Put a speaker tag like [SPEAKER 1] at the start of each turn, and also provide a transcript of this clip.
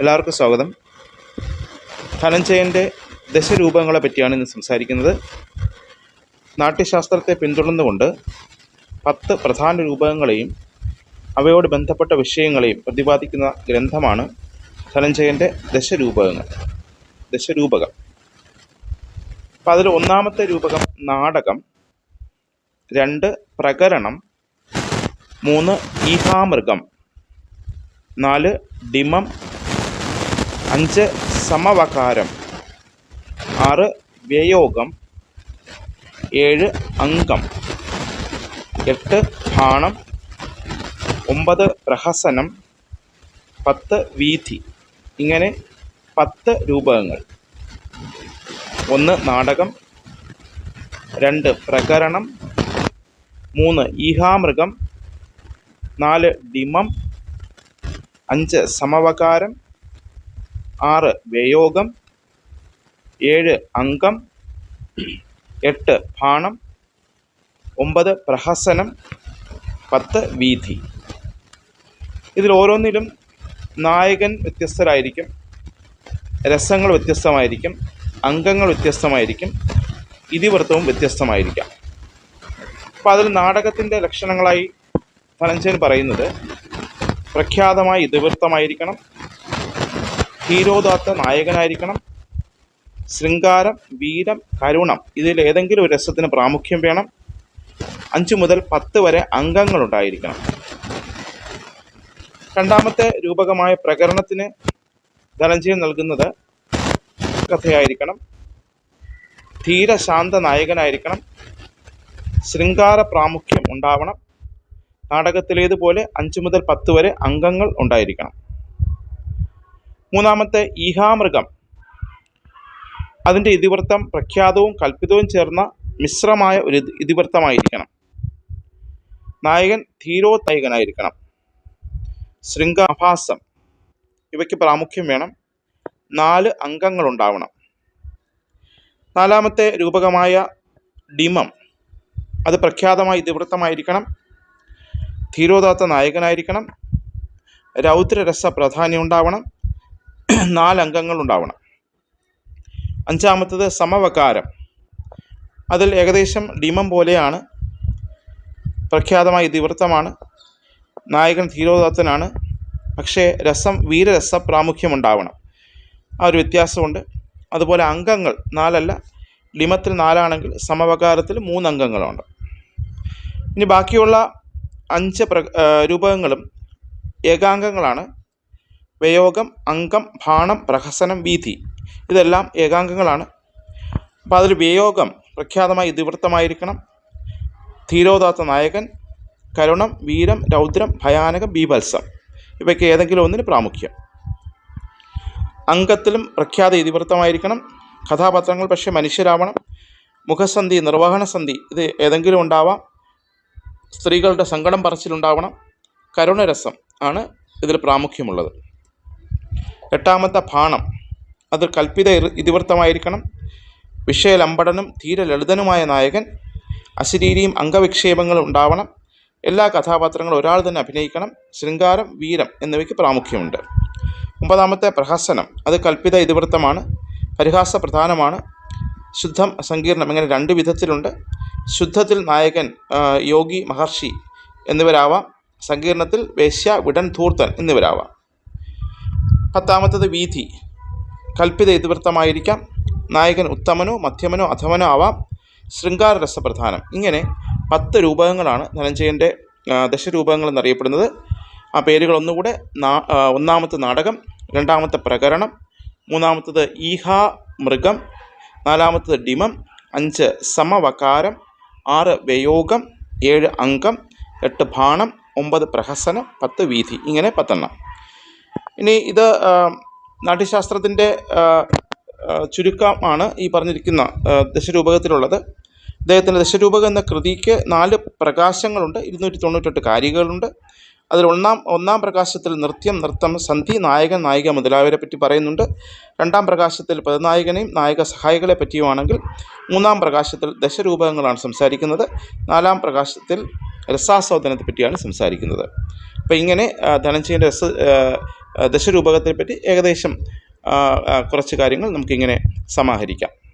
[SPEAKER 1] എല്ലാവർക്കും സ്വാഗതം. ധനഞ്ജയന്റെ ദശരൂപങ്ങളെ പറ്റിയാണ് ഇന്ന് സംസാരിക്കുന്നത്. നാട്യശാസ്ത്രത്തെ പിന്തുടർന്നുകൊണ്ട് പത്ത് പ്രധാന രൂപങ്ങളെയും അവയോട് ബന്ധപ്പെട്ട വിഷയങ്ങളെയും പ്രതിപാദിക്കുന്ന ഗ്രന്ഥമാണ് ധനഞ്ജയന്റെ ദശരൂപകങ്ങൾ ദശരൂപകം. അപ്പം അതിൽ ഒന്നാമത്തെ രൂപകം നാടകം രണ്ട് പ്രകരണം മൂന്ന് ഈഹാമൃഗം നാല് ഡിമം അഞ്ച് സമവകാരം ആറ് വ്യയോഗം ഏഴ് അംഗം എട്ട് ഭാണം ഒമ്പത് പ്രഹസനം പത്ത് വീഥി ഇങ്ങനെ പത്ത് രൂപകങ്ങൾ. ഒന്ന് നാടകം രണ്ട് പ്രകരണം മൂന്ന് ഈഹാമൃഗം നാല് ഡിമം അഞ്ച് സമവകാരം ആറ് വ്യയോഗം ഏഴ് അംഗം എട്ട് ഭാണം ഒമ്പത് പ്രഹസനം പത്ത് വീഥി ഇതിൽ ഓരോന്നിലും നായകൻ വ്യത്യസ്തരായിരിക്കും രസങ്ങൾ വ്യത്യസ്തമായിരിക്കും അംഗങ്ങൾ വ്യത്യസ്തമായിരിക്കും ഇതിവൃത്തവും വ്യത്യസ്തമായിരിക്കാം. അപ്പോൾ അതിൽ നാടകത്തിന്റെ ലക്ഷണങ്ങളായി ധനഞ്ജയൻ പറയുന്നത് പ്രഖ്യാതമായ ഇതിവൃത്തമായിരിക്കണം ഹീരോദാത്ത നായകനായിരിക്കണം. ശൃംഗാരം വീരം കരുണം ഇതിൽ ഏതെങ്കിലും ഒരു രസത്തിന് പ്രാമുഖ്യം വേണം. അഞ്ചു മുതൽ പത്ത് വരെ അംഗങ്ങളുണ്ടായിരിക്കണം രണ്ടാമത്തെ രൂപകമായ പ്രകരണത്തിന് ധനഞ്ജയൻ നൽകുന്നത് കഥയായിരിക്കണം. ധീരശാന്ത നായകനായിരിക്കണം. ശൃംഗാര പ്രാമുഖ്യം ഉണ്ടാവണം. നാടകത്തിലേതുപോലെ അഞ്ചു മുതൽ പത്ത് വരെ അംഗങ്ങൾ ഉണ്ടായിരിക്കണം. മൂന്നാമത്തെ ഈഹാമൃഗം. അതിന്റെ ഇതിവൃത്തം പ്രഖ്യാതവും കൽപ്പിതവും ചേർന്ന മിശ്രമായ ഒരു ഇത് ഇതിവൃത്തമായിരിക്കണം. നായകൻ ധീരോനായകനായിരിക്കണം ശൃംഗാഭാസം. ഇവയ്ക്ക് പ്രാമുഖ്യം വേണം. നാല് അംഗങ്ങൾ ഉണ്ടാവണം നാലാമത്തെ രൂപകമായ ഡിമം. അത് പ്രഖ്യാതമായ ഇതിവൃത്തമായിരിക്കണം. ധീരോദാത്ത നായകനായിരിക്കണം. രൗദ്രരസ പ്രാധാന്യം ഉണ്ടാവണം നാലംഗങ്ങൾ ഉണ്ടാവണം അഞ്ചാമത്തത് സമവകാരം. അതിൽ ഏകദേശം ഡിമം പോലെയാണ്. പ്രഖ്യാതമായ ഇതിവൃത്തമാണ്. നായകൻ ധീരോദാത്തനാണ്. പക്ഷേ രസം വീരരസ പ്രാമുഖ്യമുണ്ടാവണം. ആ ഒരു വ്യത്യാസമുണ്ട്. അതുപോലെ അംഗങ്ങൾ നാലല്ല ലിമത്തിൽ നാലാണെങ്കിൽ സമവകാരത്തിൽ മൂന്നംഗങ്ങളുണ്ട്. ഇനി ബാക്കിയുള്ള അഞ്ച് പ്ര രൂപകങ്ങളും ഏകാംഗങ്ങളാണ്. വ്യയോഗം അംഗം ഭാണം പ്രഹസനം വീതി ഇതെല്ലാം ഏകാംഗങ്ങളാണ്. അപ്പോൾ അതിൽ വ്യയോഗം പ്രഖ്യാതമായി ഇതിവൃത്തമായിരിക്കണം. ധീരോദാത്ത നായകൻ കരുണം വീരം രൗദ്രം ഭയാനകം ബീഭത്സം ഇവയ്ക്ക് ഏതെങ്കിലും ഒന്നിന് പ്രാമുഖ്യം. അംഗത്തിലും പ്രഖ്യാത ഇതിവൃത്തമായിരിക്കണം. കഥാപാത്രങ്ങൾ പക്ഷേ മനുഷ്യരാവണം. മുഖസന്ധി നിർവഹണസന്ധി ഇത് ഏതെങ്കിലും ഉണ്ടാവാം. സ്ത്രീകളുടെ സങ്കടം പറച്ചിലുണ്ടാവണം. കരുണരസം ആണ് ഇതിൽ പ്രാമുഖ്യമുള്ളത്. എട്ടാമത്തെ ഭാണം. അത് കൽപ്പിത ഇതിവൃത്തമായിരിക്കണം. വിഷയലമ്പടനും തീരെ ലളിതനുമായ നായകൻ അശരീരിയും അംഗവിക്ഷേപങ്ങളും ഉണ്ടാവണം. എല്ലാ കഥാപാത്രങ്ങളും ഒരാൾ തന്നെ അഭിനയിക്കണം. ശൃംഗാരം വീരം എന്നിവയ്ക്ക് പ്രാമുഖ്യമുണ്ട്. ഒമ്പതാമത്തെ പ്രഹസനം. അത് കൽപ്പിത ഇതിവൃത്തമാണ്. പരിഹാസ പ്രധാനമാണ്. ശുദ്ധം സങ്കീർണം ഇങ്ങനെ രണ്ട് വിധത്തിലുണ്ട്. ശുദ്ധത്തിൽ നായകൻ യോഗി മഹർഷി എന്നിവരാവാം. സങ്കീർണത്തിൽ വേശ്യ വിടൻ ധൂർത്തൻ എന്നിവരാവാം. പത്താമത്തത് വീതി കൽപ്പിത ഇതിവൃത്തമായിരിക്കാം. നായകൻ ഉത്തമനോ മധ്യമനോ അധമനോ ആവാം. ശൃംഗാര രസപ്രധാനം. ഇങ്ങനെ പത്ത് രൂപകങ്ങളാണ് ധനഞ്ജയന്റെ ദശരൂപകങ്ങൾ എന്നറിയപ്പെടുന്നത്. ആ പേരുകൾ ഒന്നുകൂടെ ഒന്നാമത്തെ നാടകം രണ്ടാമത്തെ പ്രകരണം മൂന്നാമത്തത് ഈഹാ മൃഗം നാലാമത്തത് ഡിമം അഞ്ച് സമവകാരം ആറ് വ്യയോഗം ഏഴ് അംഗം എട്ട് ഭാണം ഒമ്പത് പ്രഹസനം പത്ത് വീതി ഇങ്ങനെ പത്തെണ്ണം. ഇനി ഇത് നാട്യശാസ്ത്രത്തിന്റെ ചുരുക്കമാണ് ഈ പറഞ്ഞിരിക്കുന്ന ദശരൂപകത്തിലുള്ളത്. അദ്ദേഹത്തിന്റെ ദശരൂപകം എന്ന കൃതിക്ക് നാല് പ്രകാശങ്ങളുണ്ട് ഇരുന്നൂറ്റി തൊണ്ണൂറ്റെട്ട് കാരികകളുണ്ട് അതിൽ ഒന്നാം ഒന്നാം പ്രകാശത്തിൽ നൃത്യം നൃത്തം സന്ധി നായകൻ നായിക മുതലായവരെ പറ്റി പറയുന്നുണ്ട്. രണ്ടാം പ്രകാശത്തിൽ പതിനായകനെയും നായക സഹായികളെ പറ്റിയുമാണെങ്കിൽ മൂന്നാം പ്രകാശത്തിൽ ദശരൂപകങ്ങളാണ് സംസാരിക്കുന്നത്. നാലാം പ്രകാശത്തിൽ രസാസ്വാദനത്തെ പറ്റിയാണ് സംസാരിക്കുന്നത്. അപ്പോൾ ഇങ്ങനെ ധനഞ്ജയന്റെ രസ ആ, ആ, ദശരൂപകത്തെ പറ്റി ഏകദേശം കുറച്ച് കാര്യങ്ങൾ നമുക്കിങ്ങനെ സമാഹരിക്കാം.